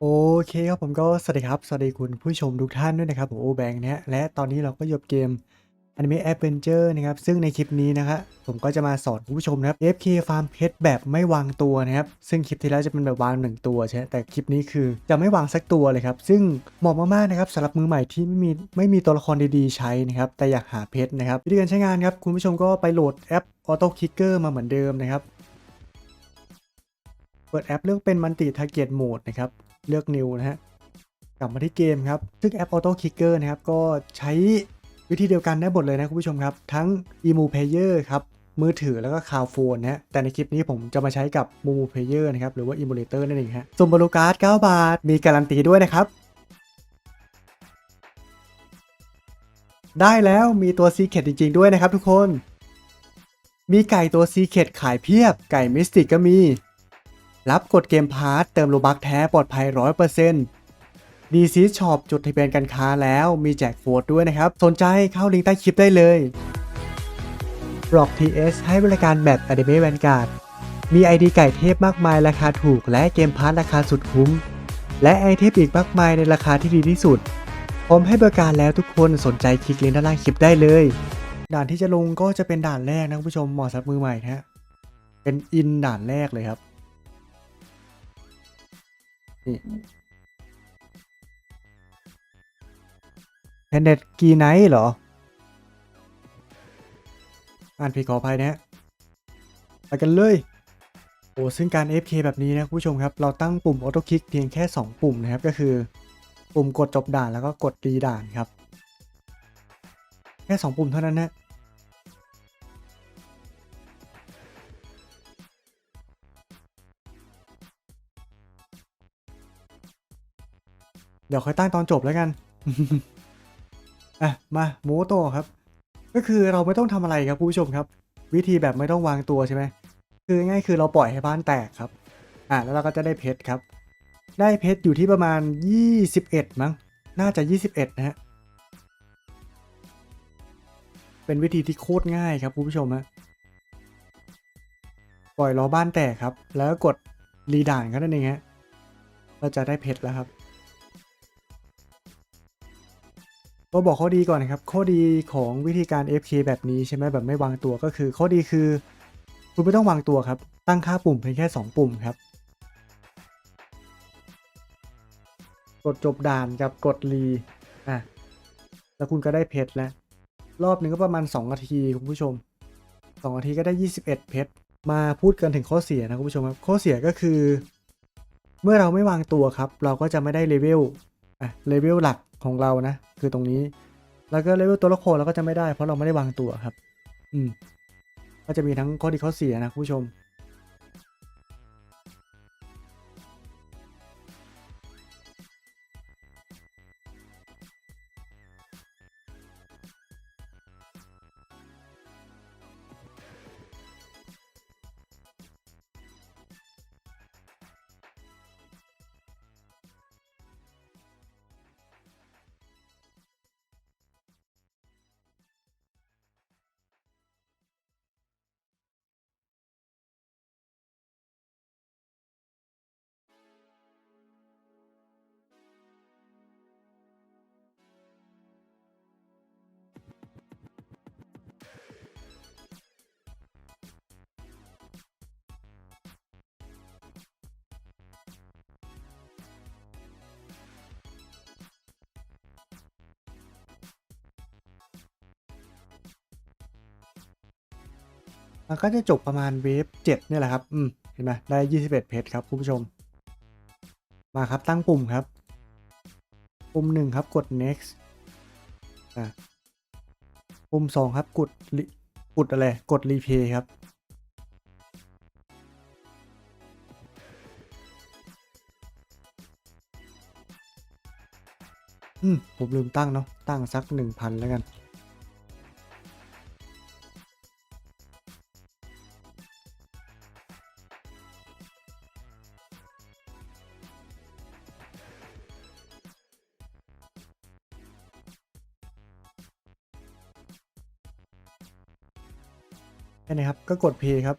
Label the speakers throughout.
Speaker 1: โอเคครับผมก็สวัสดีครับ สวัสดีคุณผู้ชมทุกท่านด้วยนะครับผมโอแบงค์นะฮะและตอนนี้เราก็หยบเกม Anime Adventure นะครับ ซึ่งในคลิปนี้นะครับผมก็จะมาสอนคุณผู้ชมนะครับ FK Farm Pet แบบไม่วางตัวนะครับ ซึ่งคลิปที่แล้วจะเป็นแบบวางหนึ่งตัวใช่แต่คลิปนี้คือจะไม่วางสักตัวเลยครับ ซึ่งเหมาะมากๆนะครับสำหรับมือใหม่ที่ไม่มีไม่มีตัวละครดีๆใช้นะครับ แต่อยากหาเพชรนะครับวิธีการใช้งานครับคุณผู้ชมก็ไปโหลดแอป Auto Kicker มาเหมือนเดิมนะครับ เปิดแอปเลือกเป็น Multi Target Mode นะครับ เลือก New นะฮะ กลับมาที่เกมครับ ซึ่งแอป Auto Kicker นะครับ ก็ใช้วิธีเดียวกันได้หมดเลยนะคุณผู้ชมครับ ทั้ง Emu Player ครับ มือถือแล้วก็ Cloud Phone นะฮะ แต่ในคลิปนี้ผมจะมาใช้กับ Mumu Player นะครับ หรือว่า Emulator นั่นเองฮะส่วนบรูการ์ด 9 บาท มีการันตีด้วยนะครับ ได้แล้วมีตัว Secret จริง ๆ ด้วยนะครับทุกคน มีไก่ตัว Secret ขายเพียบ ไก่มิสติกก็มี รับกดเกมพาร์ตเติมโลบักแท้ปลอดภัย 100%ดีซีช็อปจดทะเบียนการค้าแล้วมีแจกโฟดด้วยนะครับ สนใจเข้าลิงก์ใต้คลิปได้เลยบล็อก TS ให้บริการแบบ Anime Vanguard มี ID ไก่เทพมากมายราคาถูกและเกมพาร์ตราคาสุดคุ้ม และไอเทมอีกมากมายในราคาที่ดีที่สุดพร้อมให้บริการแล้วทุกคนสนใจคลิกลิงก์ด้านล่างคลิปได้เลย ด่านที่จะลงก็จะเป็นด่านแรกนะคุณผู้ชมเหมาะสำหรับมือใหม่นะฮะเป็นอินด่านแรกเลยครับ นี่แพนเด็ดกีไนท์เหรอ อ่านผิดขออภัยนะฮะไปกันเลย โอ้ซึ่งการ FK แบบนี้นะคุณผู้ชมครับ เราตั้งปุ่มออโต้คลิกเพียงแค่ 2 ปุ่มนะครับ ก็คือ ปุ่มกดจบด่านแล้วก็กดรีด่านครับ แค่ 2 ปุ่มเท่านั้นนะ เดี๋ยวค่อยตั้งตอนจบแล้วกัน อะ มาโมโตครับ ก็คือเราไม่ต้องทำอะไรครับผู้ชมครับ วิธีแบบไม่ต้องวางตัวใช่ไหมคือง่ายคือเราปล่อยให้บ้านแตกครับ อะแล้วเราก็จะได้เพชรครับ ได้เพชรอยู่ที่ประมาณ 21 มั้ง น่าจะ 21 นะฮะ เป็นวิธีที่โคตรง่ายครับคุณผู้ชมฮะ ปล่อยล้อบ้านแตกครับ แล้วก็กดรีด่านก็นั่นเองฮะ เราจะได้เพชรแล้วครับ ก็บอกข้อดีก่อนนะครับ ข้อดีของวิธีการ FK แบบนี้ใช่ไหมแบบไม่วางตัวก็คือ ข้อดีคือ คุณไม่ต้องวางตัวครับ ตั้งค่าปุ่มเพียงแค่ 2 ปุ่มครับ กดจบด่านกับกดรีอะแล้วคุณก็ได้เพชรแล้ว รอบหนึ่งก็ประมาณ 2 นาที คุณผู้ชม 2 นาทีก็ได้ 21 เพชรมาพูดกันถึงข้อเสียนะคุณผู้ชมครับข้อเสียก็คือ เมื่อเราไม่วางตัวครับ เราก็จะไม่ได้เลเวลอะเลเวลหลัก ของเรานะ คือตรงนี้ แล้วก็เลเวลตัวละครเราก็จะไม่ได้เพราะเราไม่ได้วางตัวครับ อืมก็จะมีทั้งข้อดีข้อเสียนะผู้ชม มันก็จะจบประมาณเวฟเจ็ดเนี่ยแหละครับ อืม เห็นไหมได้ 21 เพชรครับคุณผู้ชม มาครับตั้งปุ่มครับ ปุ่มหนึ่งครับกด next อะปุ่มสองครับกดกดอะไร กด replay ครับ อืม ผมลืมตั้งเนาะ ตั้งสัก 1,000 แล้วกัน แค่นี้ครับ ก็กด play ครับ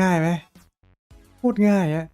Speaker 1: ง่ายไหมพูดง่ายอะ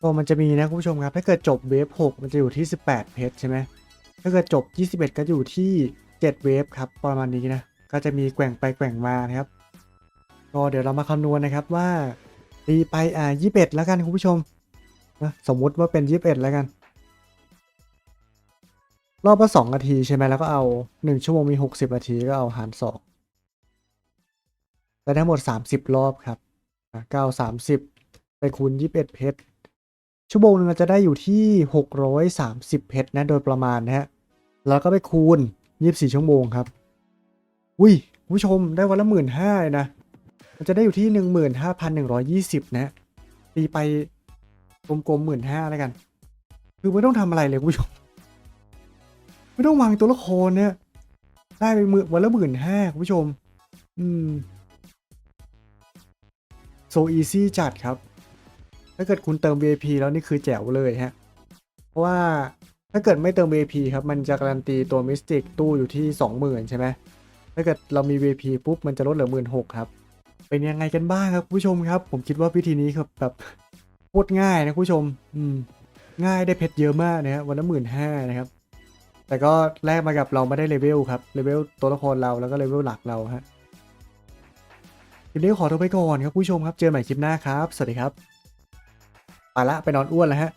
Speaker 1: ก็มันจะมีนะคุณผู้ชมครับ ถ้าเกิดจบเวฟ6มันจะอยู่ที่ 18 เพชรใช่ไหมถ้าเกิดจบ 21 ก็อยู่ที่ 7 เวฟครับ ประมาณนี้นะ ก็จะมีแกว่งไปแกว่งมานะครับ ก็เดี๋ยวเรามาคำนวณนะครับว่าตีไปอ่า21 แล้วกันคุณผู้ชมนะสมมุติว่าเป็น 21 แล้วกัน รอบละ2นาทีใช่ไหมแล้วก็เอา 1 ชั่วโมงมี 60 นาทีก็เอาหาร2ได้ทั้งหมด 30 รอบครับ9 30 ไปคูณ 21 เพชร ชั่วโมงหนึงเราจะได้อยู่ที่ 630 เพชรนะ โดยประมาณนะฮะ แล้วก็ไปคูณ 24 ชั่วโมงครับ อุ้ยคุณผู้ชมได้วันละหมื่นห้านะ มันจะได้อยู่ที่ 15,120 นะฮะตีไปกลมๆหมื่นห้าแล้วกัน คือไม่ต้องทำอะไรเลยคุณผู้ชม ไม่ต้องวางตัวละครเนี่ย ได้ไปมื่นวันละหมื่นห้าคุณผู้ชม อืม โซอีซี่จัดครับ ถ้าเกิดคุณเติม VIP แล้วนี่คือแจ๋วเลยฮะ เพราะว่าถ้าเกิดไม่เติม VIP ครับ มันจะการันตีตัวมิสติกตู้อยู่ที่ 20,000 ใช่ไหมถ้าเกิดเรามี VIP ปุ๊บมันจะลดเหลือ 16,000 ครับ เป็นยังไงกันบ้างครับผู้ชมครับ ผมคิดว่าวิธีนี้ครับแบบโคตรง่ายนะผู้ชม อืม ง่ายได้เพชรเยอะมากนะฮะวันละหมื่นห้านะครับ แต่ก็แลกมากับเราไม่ได้เลเวลครับ เลเวลตัวละครเราแล้วก็เลเวลหลักเราฮะคลิปนี้ขอตัวไปก่อนครับผู้ชมครับ เจอกันใหม่คลิปหน้าครับ สวัสดีครับ ไปละไปนอนอ้วนแล้วฮะ